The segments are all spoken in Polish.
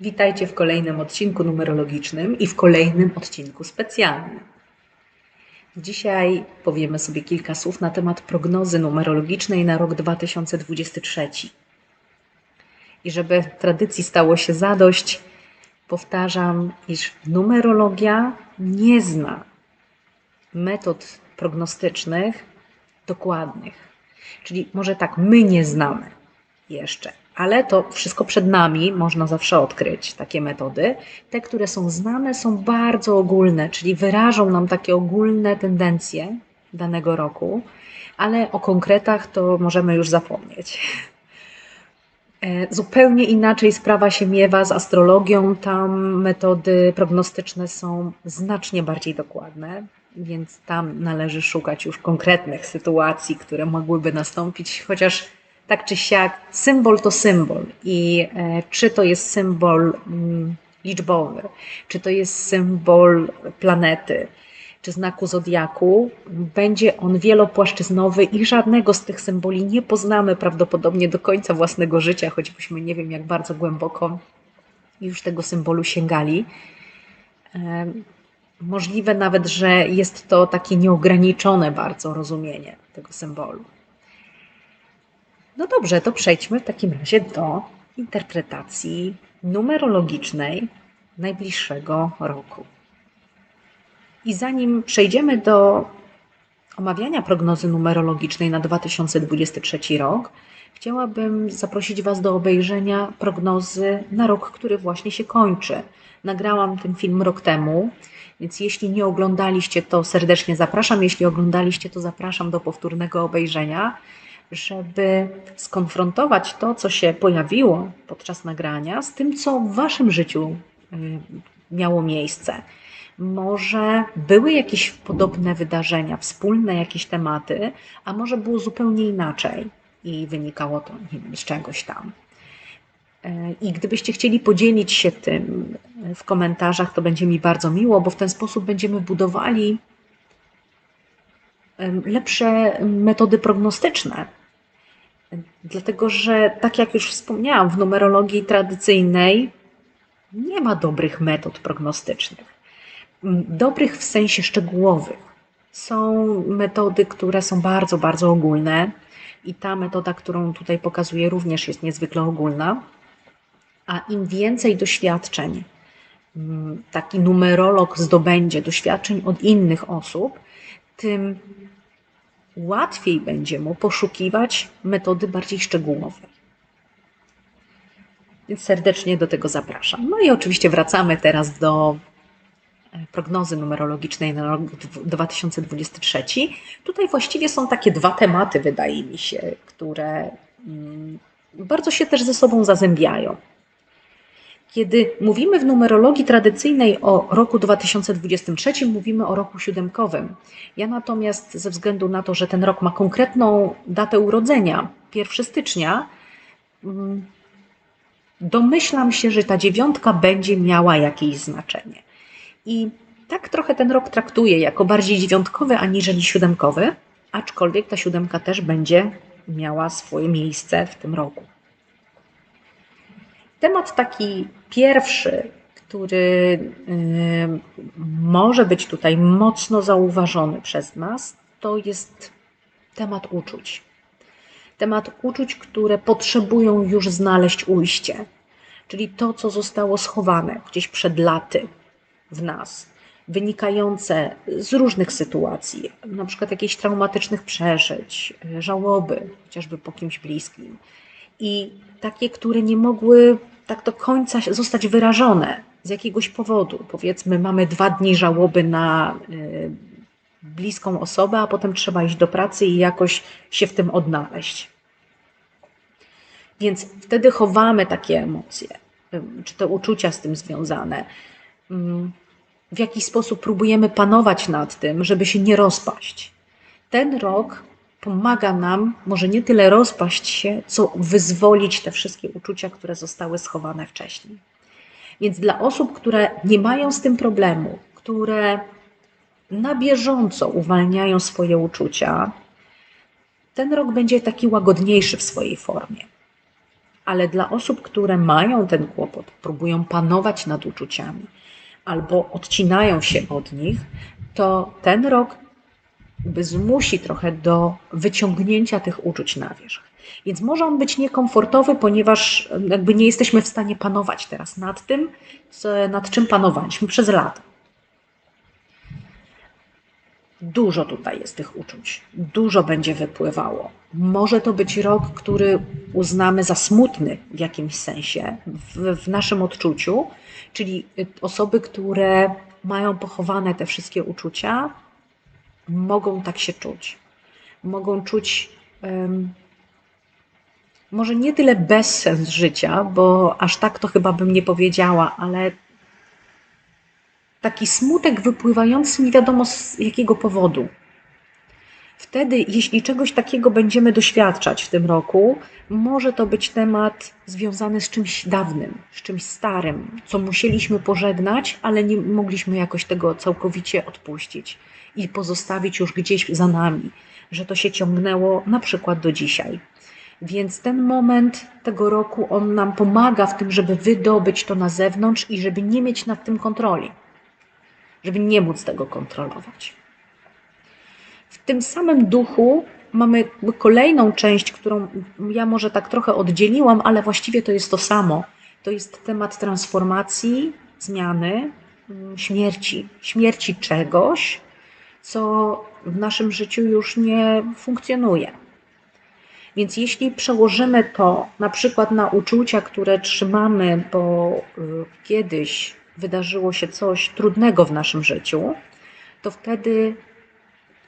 Witajcie w kolejnym odcinku numerologicznym i w kolejnym odcinku specjalnym. Dzisiaj powiemy sobie kilka słów na temat prognozy numerologicznej na rok 2023. I żeby tradycji stało się zadość, powtarzam, iż numerologia nie zna metod prognostycznych dokładnych. Czyli może tak, my nie znamy jeszcze, ale to wszystko przed nami, można zawsze odkryć takie metody. Te, które są znane, są bardzo ogólne, czyli wyrażą nam takie ogólne tendencje danego roku, ale o konkretach to możemy już zapomnieć. E, zupełnie inaczej sprawa się miewa z astrologią. Tam metody prognostyczne są znacznie bardziej dokładne, więc tam należy szukać już konkretnych sytuacji, które mogłyby nastąpić, chociaż tak czy siak symbol to symbol i e, czy to jest symbol mm, liczbowy, czy to jest symbol planety, czy znaku zodiaku, będzie on wielopłaszczyznowy i żadnego z tych symboli nie poznamy prawdopodobnie do końca własnego życia, choćbyśmy nie wiem jak bardzo głęboko już tego symbolu sięgali. E, możliwe nawet, że jest to takie nieograniczone bardzo rozumienie tego symbolu. No dobrze, to przejdźmy w takim razie do interpretacji numerologicznej najbliższego roku. I zanim przejdziemy do omawiania prognozy numerologicznej na 2023 rok, chciałabym zaprosić Was do obejrzenia prognozy na rok, który właśnie się kończy. Nagrałam ten film rok temu, więc jeśli nie oglądaliście, to serdecznie zapraszam. Jeśli oglądaliście, to zapraszam do powtórnego obejrzenia żeby skonfrontować to, co się pojawiło podczas nagrania, z tym, co w Waszym życiu y, miało miejsce. Może były jakieś podobne wydarzenia, wspólne jakieś tematy, a może było zupełnie inaczej i wynikało to nie wiem, z czegoś tam. Y, I gdybyście chcieli podzielić się tym w komentarzach, to będzie mi bardzo miło, bo w ten sposób będziemy budowali lepsze metody prognostyczne, Dlatego, że tak jak już wspomniałam, w numerologii tradycyjnej nie ma dobrych metod prognostycznych. Dobrych w sensie szczegółowych. Są metody, które są bardzo, bardzo ogólne, i ta metoda, którą tutaj pokazuję, również jest niezwykle ogólna. A im więcej doświadczeń taki numerolog zdobędzie, doświadczeń od innych osób, tym łatwiej będzie mu poszukiwać metody bardziej szczegółowej. Więc serdecznie do tego zapraszam. No i oczywiście wracamy teraz do e, prognozy numerologicznej na rok 2023. Tutaj właściwie są takie dwa tematy, wydaje mi się, które mm, bardzo się też ze sobą zazębiają. Kiedy mówimy w numerologii tradycyjnej o roku 2023, mówimy o roku siódemkowym. Ja natomiast ze względu na to, że ten rok ma konkretną datę urodzenia, 1 stycznia, mm, domyślam się, że ta dziewiątka będzie miała jakieś znaczenie. I tak trochę ten rok traktuję jako bardziej dziewiątkowy aniżeli siódemkowy, aczkolwiek ta siódemka też będzie miała swoje miejsce w tym roku. Temat taki pierwszy, który y, może być tutaj mocno zauważony przez nas, to jest temat uczuć. Temat uczuć, które potrzebują już znaleźć ujście, czyli to, co zostało schowane gdzieś przed laty w nas, wynikające z różnych sytuacji, na przykład jakichś traumatycznych przeżyć, żałoby, chociażby po kimś bliskim. I takie, które nie mogły tak do końca zostać wyrażone z jakiegoś powodu. Powiedzmy, mamy dwa dni żałoby na y, bliską osobę, a potem trzeba iść do pracy i jakoś się w tym odnaleźć. Więc wtedy chowamy takie emocje, czy te uczucia z tym związane. W jakiś sposób próbujemy panować nad tym, żeby się nie rozpaść. Ten rok pomaga nam może nie tyle rozpaść się, co wyzwolić te wszystkie uczucia, które zostały schowane wcześniej. Więc dla osób, które nie mają z tym problemu, które na bieżąco uwalniają swoje uczucia, ten rok będzie taki łagodniejszy w swojej formie. Ale dla osób, które mają ten kłopot, próbują panować nad uczuciami albo odcinają się od nich, to ten rok zmusi trochę do wyciągnięcia tych uczuć na wierzch. Więc może on być niekomfortowy, ponieważ jakby nie jesteśmy w stanie panować teraz nad tym, co, nad czym panowaliśmy przez lata. Dużo tutaj jest tych uczuć, dużo będzie wypływało. Może to być rok, który uznamy za smutny w jakimś sensie, w, w naszym odczuciu, czyli osoby, które mają pochowane te wszystkie uczucia, mogą tak się czuć. Mogą czuć um, może nie tyle bezsens życia, bo aż tak to chyba bym nie powiedziała, ale taki smutek wypływający nie wiadomo z jakiego powodu. Wtedy, jeśli czegoś takiego będziemy doświadczać w tym roku, może to być temat związany z czymś dawnym, z czymś starym, co musieliśmy pożegnać, ale nie mogliśmy jakoś tego całkowicie odpuścić i pozostawić już gdzieś za nami, że to się ciągnęło na przykład do dzisiaj. Więc ten moment tego roku, on nam pomaga w tym, żeby wydobyć to na zewnątrz i żeby nie mieć nad tym kontroli, żeby nie móc tego kontrolować. W tym samym duchu mamy kolejną część, którą ja może tak trochę oddzieliłam, ale właściwie to jest to samo. To jest temat transformacji, zmiany, mm, śmierci. Śmierci czegoś, co w naszym życiu już nie funkcjonuje. Więc jeśli przełożymy to na przykład na uczucia, które trzymamy, bo y, kiedyś wydarzyło się coś trudnego w naszym życiu, to wtedy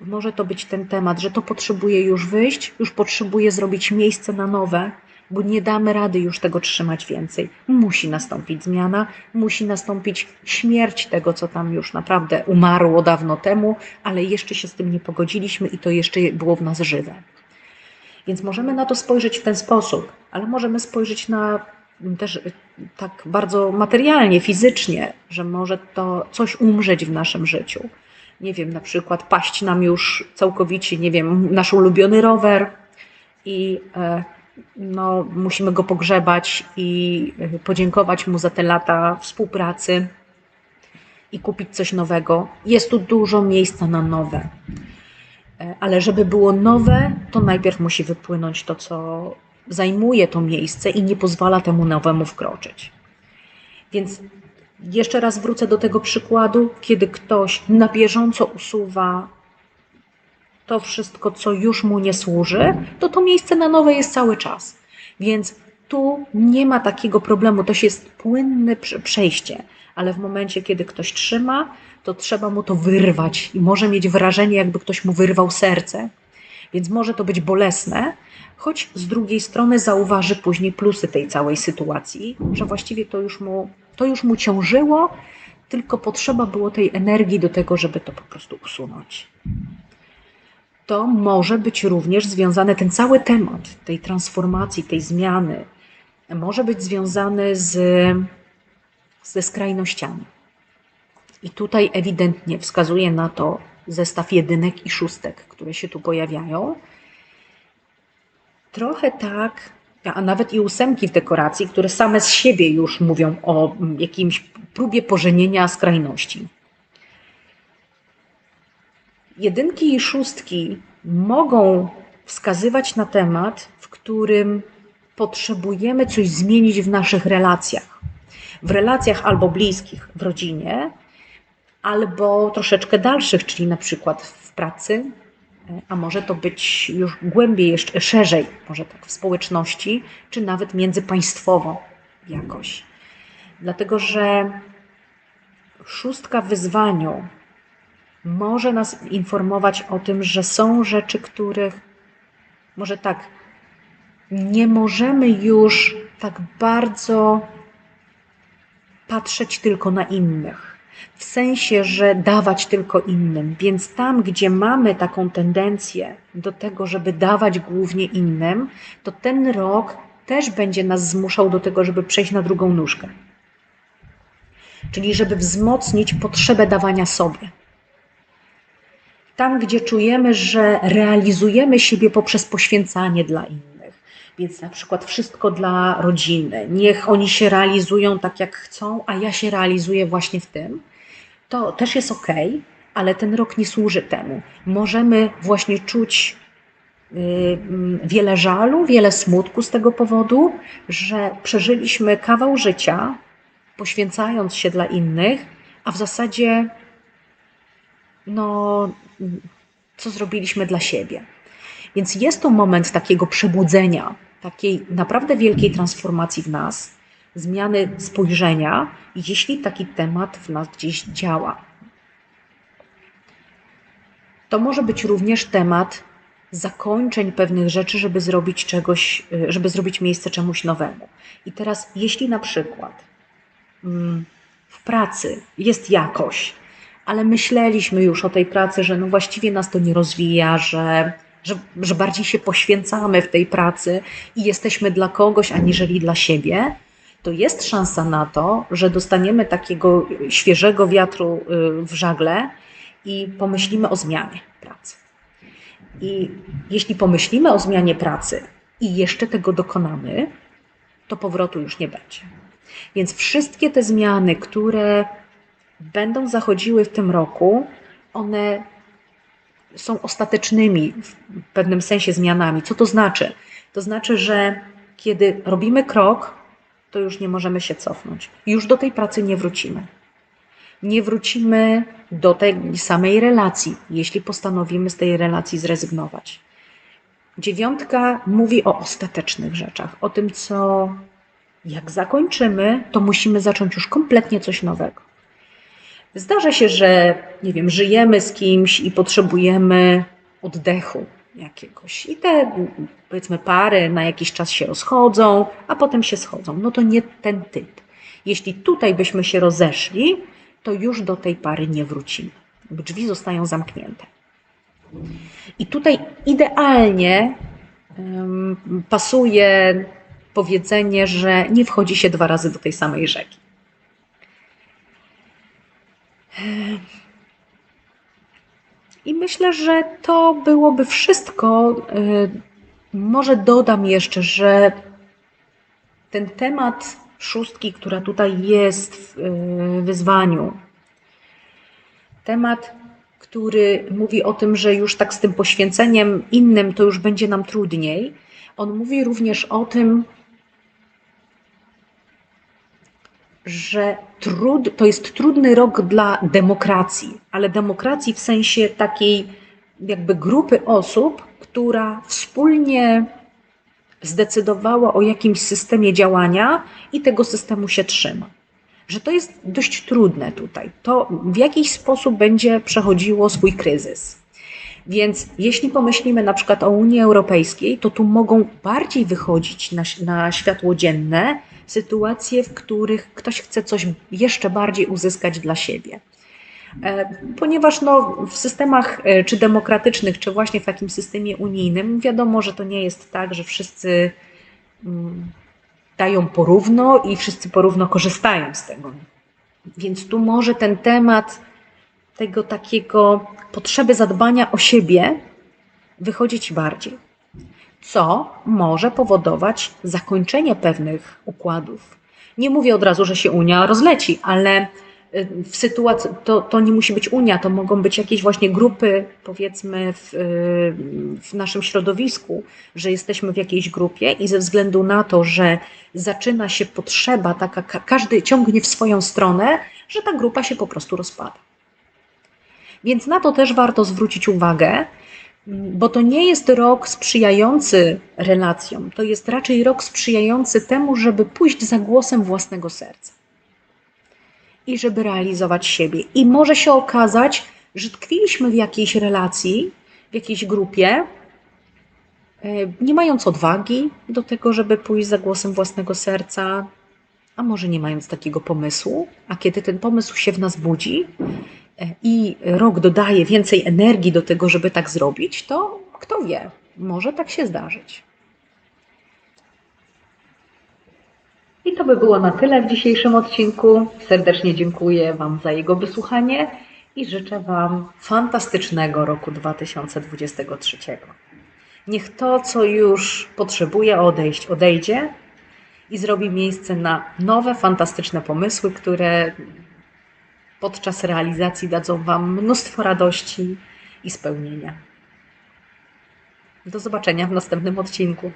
może to być ten temat, że to potrzebuje już wyjść, już potrzebuje zrobić miejsce na nowe, bo nie damy rady już tego trzymać więcej. Musi nastąpić zmiana, musi nastąpić śmierć tego, co tam już naprawdę umarło dawno temu, ale jeszcze się z tym nie pogodziliśmy i to jeszcze było w nas żywe. Więc możemy na to spojrzeć w ten sposób, ale możemy spojrzeć na też tak bardzo materialnie, fizycznie, że może to coś umrzeć w naszym życiu. Nie wiem, na przykład paść nam już całkowicie, nie wiem, nasz ulubiony rower i e, no, musimy go pogrzebać i podziękować mu za te lata współpracy i kupić coś nowego. Jest tu dużo miejsca na nowe. E, ale żeby było nowe, to najpierw musi wypłynąć to, co zajmuje to miejsce i nie pozwala temu nowemu wkroczyć. Więc jeszcze raz wrócę do tego przykładu, kiedy ktoś na bieżąco usuwa to wszystko, co już mu nie służy, to to miejsce na nowe jest cały czas. Więc tu nie ma takiego problemu, to jest płynne przejście, ale w momencie, kiedy ktoś trzyma, to trzeba mu to wyrwać i może mieć wrażenie, jakby ktoś mu wyrwał serce. Więc może to być bolesne, choć z drugiej strony zauważy później plusy tej całej sytuacji, że właściwie to już mu, to już mu ciążyło, tylko potrzeba było tej energii do tego, żeby to po prostu usunąć. To może być również związane, ten cały temat tej transformacji, tej zmiany, może być związany z, ze skrajnościami. I tutaj ewidentnie wskazuje na to zestaw jedynek i szóstek, które się tu pojawiają. Trochę tak, a nawet i ósemki w dekoracji, które same z siebie już mówią o jakimś próbie pożenienia skrajności. Jedynki i szóstki mogą wskazywać na temat, w którym potrzebujemy coś zmienić w naszych relacjach. W relacjach albo bliskich w rodzinie, albo troszeczkę dalszych, czyli na przykład w pracy, a może to być już głębiej, jeszcze szerzej, może tak w społeczności, czy nawet międzypaństwowo jakoś. Dlatego, że szóstka w wyzwaniu może nas informować o tym, że są rzeczy, których może tak, nie możemy już tak bardzo patrzeć tylko na innych w sensie, że dawać tylko innym. Więc tam, gdzie mamy taką tendencję do tego, żeby dawać głównie innym, to ten rok też będzie nas zmuszał do tego, żeby przejść na drugą nóżkę. Czyli żeby wzmocnić potrzebę dawania sobie. Tam, gdzie czujemy, że realizujemy siebie poprzez poświęcanie dla innych. Więc na przykład wszystko dla rodziny. Niech oni się realizują tak, jak chcą, a ja się realizuję właśnie w tym. To też jest ok, ale ten rok nie służy temu. Możemy właśnie czuć y, mm, wiele żalu, wiele smutku z tego powodu, że przeżyliśmy kawał życia, poświęcając się dla innych, a w zasadzie, no, co zrobiliśmy dla siebie. Więc jest to moment takiego przebudzenia, takiej naprawdę wielkiej transformacji w nas, zmiany spojrzenia, jeśli taki temat w nas gdzieś działa. To może być również temat zakończeń pewnych rzeczy, żeby zrobić czegoś, żeby zrobić miejsce czemuś nowemu. I teraz, jeśli na przykład mm, w pracy jest jakoś, ale myśleliśmy już o tej pracy, że no właściwie nas to nie rozwija, że, że, że bardziej się poświęcamy w tej pracy i jesteśmy dla kogoś, aniżeli dla siebie, to jest szansa na to, że dostaniemy takiego świeżego wiatru y, w żagle i pomyślimy o zmianie pracy. I jeśli pomyślimy o zmianie pracy i jeszcze tego dokonamy, to powrotu już nie będzie. Więc wszystkie te zmiany, które będą zachodziły w tym roku, one są ostatecznymi w pewnym sensie zmianami. Co to znaczy? To znaczy, że kiedy robimy krok, to już nie możemy się cofnąć. Już do tej pracy nie wrócimy. Nie wrócimy do tej samej relacji, jeśli postanowimy z tej relacji zrezygnować. Dziewiątka mówi o ostatecznych rzeczach, o tym, co jak zakończymy, to musimy zacząć już kompletnie coś nowego. Zdarza się, że nie wiem, żyjemy z kimś i potrzebujemy oddechu jakiegoś. I te powiedzmy pary na jakiś czas się rozchodzą, a potem się schodzą. No to nie ten typ. Jeśli tutaj byśmy się rozeszli, to już do tej pary nie wrócimy. Drzwi zostają zamknięte. I tutaj idealnie um, pasuje powiedzenie, że nie wchodzi się dwa razy do tej samej rzeki. I myślę, że to byłoby wszystko. Może dodam jeszcze, że ten temat szóstki, która tutaj jest w wyzwaniu, temat, który mówi o tym, że już tak z tym poświęceniem innym to już będzie nam trudniej, on mówi również o tym, że trud, to jest trudny rok dla demokracji, ale demokracji w sensie takiej jakby grupy osób, która wspólnie zdecydowała o jakimś systemie działania i tego systemu się trzyma. Że to jest dość trudne tutaj. To w jakiś sposób będzie przechodziło swój kryzys. Więc jeśli pomyślimy na przykład o Unii Europejskiej, to tu mogą bardziej wychodzić na, na światło dzienne sytuacje, w których ktoś chce coś jeszcze bardziej uzyskać dla siebie. E, ponieważ no, w systemach e, czy demokratycznych, czy właśnie w takim systemie unijnym, wiadomo, że to nie jest tak, że wszyscy mm, dają porówno i wszyscy porówno korzystają z tego. Więc tu może ten temat tego takiego potrzeby zadbania o siebie wychodzić bardziej co może powodować zakończenie pewnych układów. Nie mówię od razu, że się Unia rozleci, ale y, w sytuacji, to, to nie musi być Unia, to mogą być jakieś właśnie grupy, powiedzmy, w, y, w naszym środowisku, że jesteśmy w jakiejś grupie i ze względu na to, że zaczyna się potrzeba, taka, każdy ciągnie w swoją stronę, że ta grupa się po prostu rozpada. Więc na to też warto zwrócić uwagę, bo to nie jest rok sprzyjający relacjom, to jest raczej rok sprzyjający temu, żeby pójść za głosem własnego serca i żeby realizować siebie. I może się okazać, że tkwiliśmy w jakiejś relacji, w jakiejś grupie, e, nie mając odwagi do tego, żeby pójść za głosem własnego serca, a może nie mając takiego pomysłu, a kiedy ten pomysł się w nas budzi, i rok dodaje więcej energii do tego, żeby tak zrobić, to kto wie, może tak się zdarzyć. I to by było na tyle w dzisiejszym odcinku. Serdecznie dziękuję Wam za jego wysłuchanie i życzę Wam fantastycznego roku 2023. Niech to, co już potrzebuje odejść, odejdzie i zrobi miejsce na nowe, fantastyczne pomysły, które podczas realizacji dadzą Wam mnóstwo radości i spełnienia. Do zobaczenia w następnym odcinku.